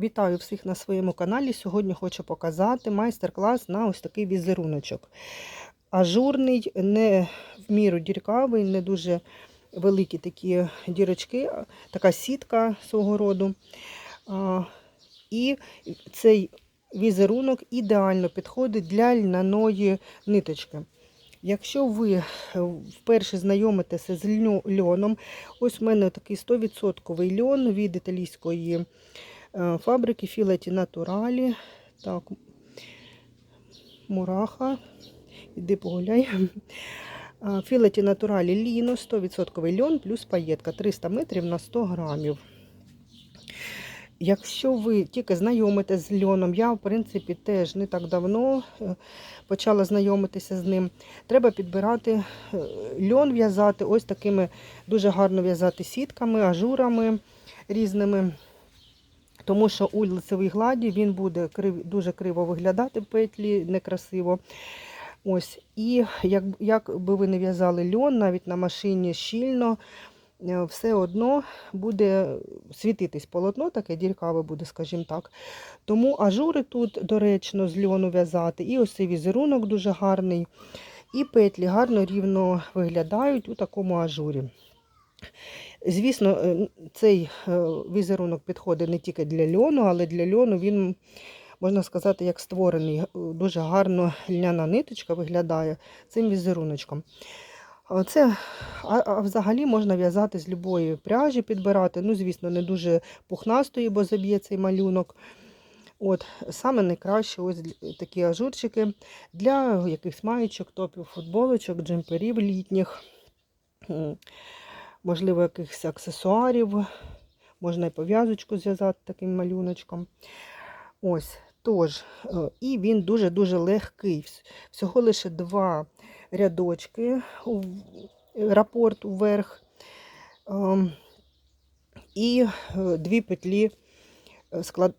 Вітаю всіх на своєму каналі. Сьогодні хочу показати майстер-клас на ось такий візеруночок. Ажурний, не в міру діркавий, не дуже великі такі дірочки, така сітка свого роду. І цей візерунок ідеально підходить для льняної ниточки. Якщо ви вперше знайомитеся з льоном, ось в мене такий 100% льон від італійської е, фабрики Філеті Натуралі. Так, мураха. Іди погуляй. Філеті Натуралі Ліно, 100% льон плюс паєтка 300 метрів на 100 грамів. Якщо ви тільки знайомитесь з льоном, я, в принципі, теж не так давно е, почала знайомитися з ним. Треба підбирати е, льон, в'язати ось такими дуже гарно в'язати сітками, ажурами різними. Тому що у лицевій гладі він буде крив, дуже криво виглядати петлі, некрасиво. Ось. І як, як би ви не в'язали льон, навіть на машині щільно, е, все одно буде світитись полотно, таке діркаве буде, скажімо так. Тому ажури тут доречно з льону в'язати. І ось цей візерунок дуже гарний. І петлі гарно рівно виглядають у такому ажурі. Звісно, е, цей е, візерунок підходить не тільки для льону, але для льону він, можна сказати, як створений. Дуже гарно льняна ниточка виглядає цим візеруночком. Це, а, а взагалі можна в'язати з любої пряжі, підбирати. Ну, звісно, не дуже пухнастої, бо заб'є цей малюнок. От, Саме найкраще ось такі ажурчики для якихось маєчок, топів, футболочок, джемперів літніх, можливо, якихось аксесуарів. Можна і пов'язочку зв'язати таким малюночком. Ось, тож, І він дуже-дуже легкий. Всього лише два рядочки, рапорт вверх і дві петлі. Склад...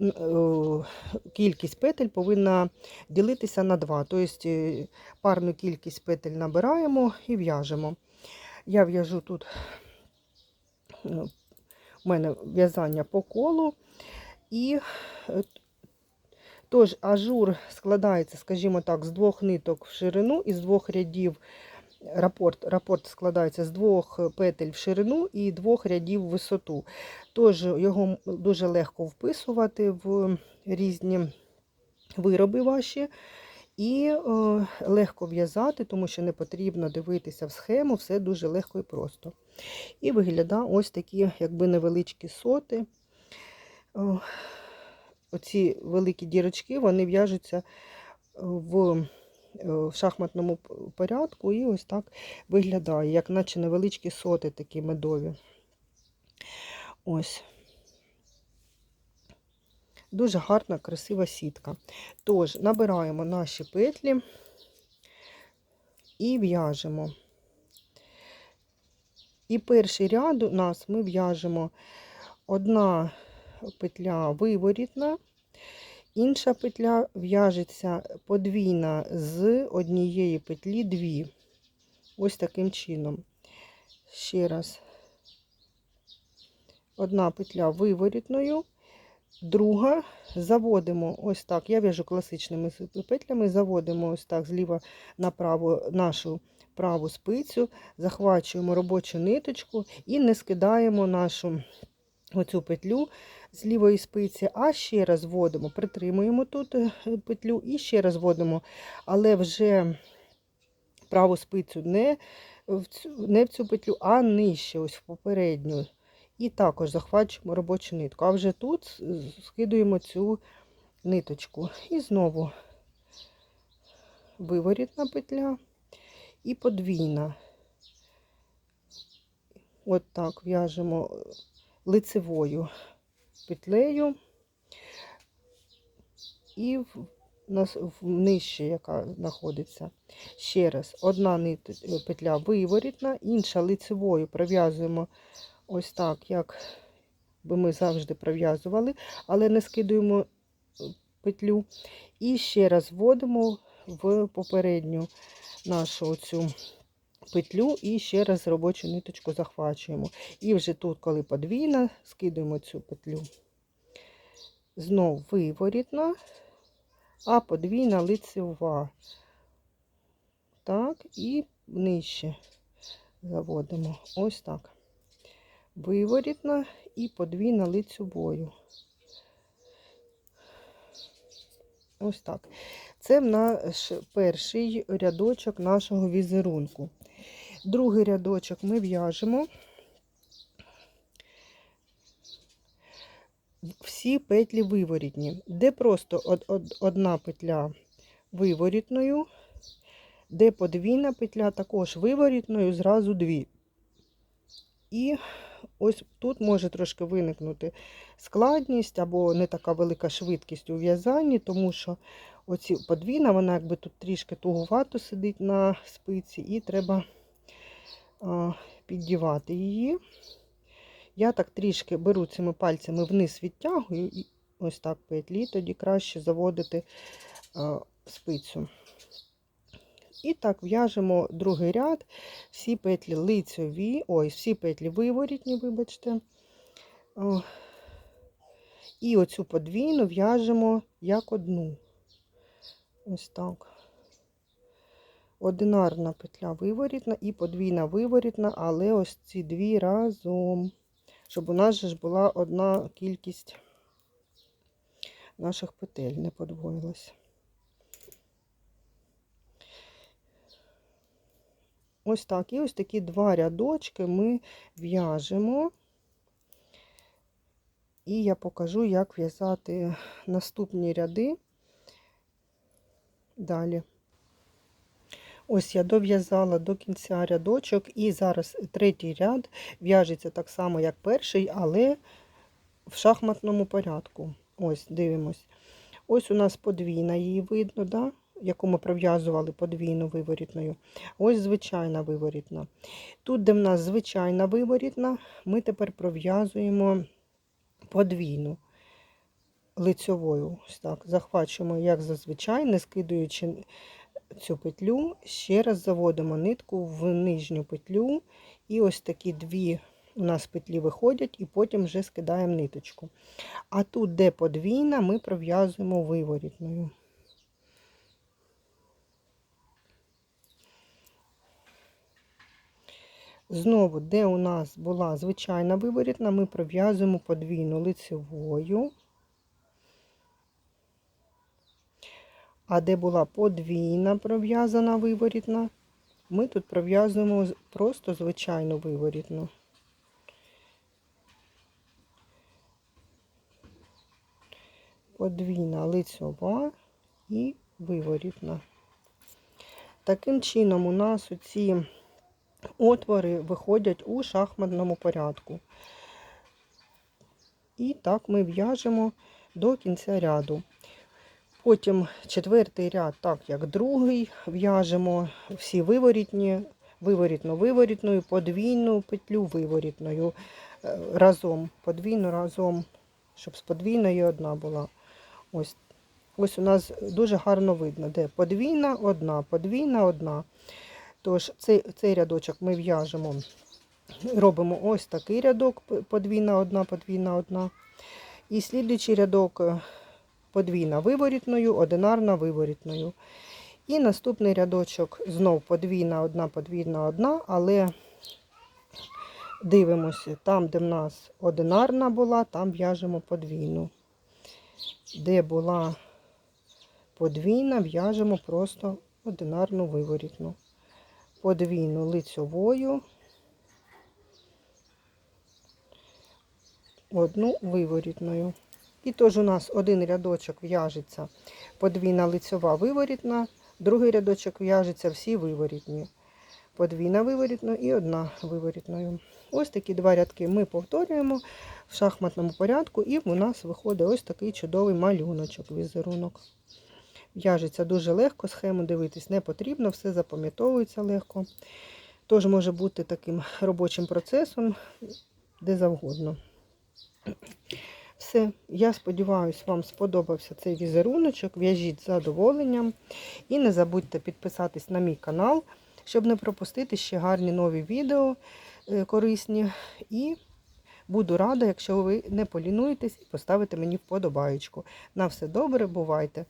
Кількість петель повинна ділитися на два. Тобто парну кількість петель набираємо і в'яжемо. Я в'яжу тут, у мене в'язання по колу, і тож ажур складається, скажімо так, з двох ниток в ширину і з двох рядів. Рапорт рапорт складається з двох петель в ширину і двох рядів в висоту. Тож його дуже легко вписувати в різні вироби ваші. І е, легко в'язати, тому що не потрібно дивитися в схему, все дуже легко і просто. І виглядає ось такі, якби невеличкі соти. Оці великі дірочки вони в'яжуться в в шахматному порядку, і ось так виглядає, як наче невеличкі соти такі медові. Ось. Дуже гарна, красива сітка. Тож, набираємо наші петлі і в'яжемо. І перший ряд у нас ми в'яжемо одна петля виворітна, інша петля в'яжеться подвійна з однієї петлі дві. Ось таким чином. Ще раз, одна петля виворітною. Друга заводимо ось так. Я в'яжу класичними петлями, заводимо ось так зліва направо нашу праву спицю, захвачуємо робочу ниточку і не скидаємо нашу оцю петлю з лівої спиці, а ще раз вводимо, притримуємо тут е, петлю і ще раз вводимо, але вже праву спицю не в цю, не в цю петлю, а нижче, ось в попередню. І також захвачуємо робочу нитку. А вже тут скидуємо цю ниточку. І знову виворітна петля і подвійна. От так в'яжемо лицевою петлею і нижче, яка знаходиться. Ще раз, одна петля виворітна, інша лицевою пров'язуємо ось так, як би ми завжди пров'язували, але не скидуємо петлю. І ще раз вводимо в попередню нашу цю петлю і ще раз робочу ниточку захвачуємо. І вже тут, коли подвійна, скидуємо цю петлю. знов виворітна, а подвійна лицева. Так, і нижче заводимо. Ось так. Виворітна і подвійна лицевою. Ось так. Це наш перший рядочок нашого візерунку. Другий рядочок ми в'яжемо всі петлі виворітні, де просто од- од- одна петля виворітною, де подвійна петля також виворітною, зразу дві. І ось тут може трошки виникнути складність або не така велика швидкість у в'язанні, тому що оці подвійна, вона якби тут трішки тугувато сидить на спиці, і треба а, піддівати її. Я так трішки беру цими пальцями вниз відтягую, і ось так петлі, тоді краще заводити а, спицю. І так в'яжемо другий ряд, всі петлі лицьові, ой, всі петлі виворітні, вибачте. І оцю подвійну в'яжемо як одну. Ось так. Одинарна петля виворітна і подвійна виворітна, але ось ці дві разом. Щоб у нас же ж була одна кількість наших петель, не подвоїлась. Ось так. І ось такі два рядочки ми в'яжемо. І я покажу, як в'язати наступні ряди далі. Ось я дов'язала до кінця рядочок, і зараз третій ряд в'яжеться так само, як перший, але в шахматному порядку. Ось, дивимось. Ось у нас подвійна її видно, да? яку ми пров'язували подвійну виворітною. Ось звичайна виворітна. Тут, де в нас звичайна виворітна, ми тепер пров'язуємо подвійну лицьовою. Ось так. Захвачуємо, як зазвичай, не скидуючи цю петлю, ще раз заводимо нитку в нижню петлю, і ось такі дві у нас петлі виходять, і потім вже скидаємо ниточку. А тут, де подвійна, ми пров'язуємо виворітною. Знову, де у нас була звичайна виворітна, ми пров'язуємо подвійну лицевою. А де була подвійна пров'язана виворітна, ми тут пров'язуємо просто звичайну виворітну. Подвійна лицьова і виворітна. Таким чином, у нас ці отвори виходять у шахматному порядку. І так ми в'яжемо до кінця ряду. Потім четвертий ряд, так як другий, в'яжемо всі виворітні, виворітно-виворітною, подвійну петлю виворітною е, разом, подвійну разом, щоб з подвійною одна була. Ось, ось у нас дуже гарно видно, де подвійна одна, подвійна одна. Тож цей, цей рядочок ми в'яжемо, робимо ось такий рядок, подвійна одна, подвійна одна. І слідуючий рядок е, подвійна виворітною, одинарна виворітною. І наступний рядочок знов подвійна одна, подвійна одна, але дивимося, там, де в нас одинарна була, там в'яжемо подвійну. Де була подвійна, в'яжемо просто одинарну виворітну. Подвійну лицьовою, одну виворітною. І тож у нас один рядочок в'яжеться подвійна лицьова виворітна, другий рядочок в'яжеться всі виворітні. Подвійна виворітна і одна виворітною. Ось такі два рядки ми повторюємо в шахматному порядку, і у нас виходить ось такий чудовий малюночок, візерунок. В'яжеться дуже легко, схему дивитись не потрібно, все запам'ятовується легко. Тож може бути таким робочим процесом, де завгодно. Все, я сподіваюся, вам сподобався цей візеруночок. В'яжіть з задоволенням. І не забудьте підписатись на мій канал, щоб не пропустити ще гарні нові відео е, корисні. І Буду рада, якщо ви не полінуєтесь і поставите мені вподобаєчку. На все добре, бувайте!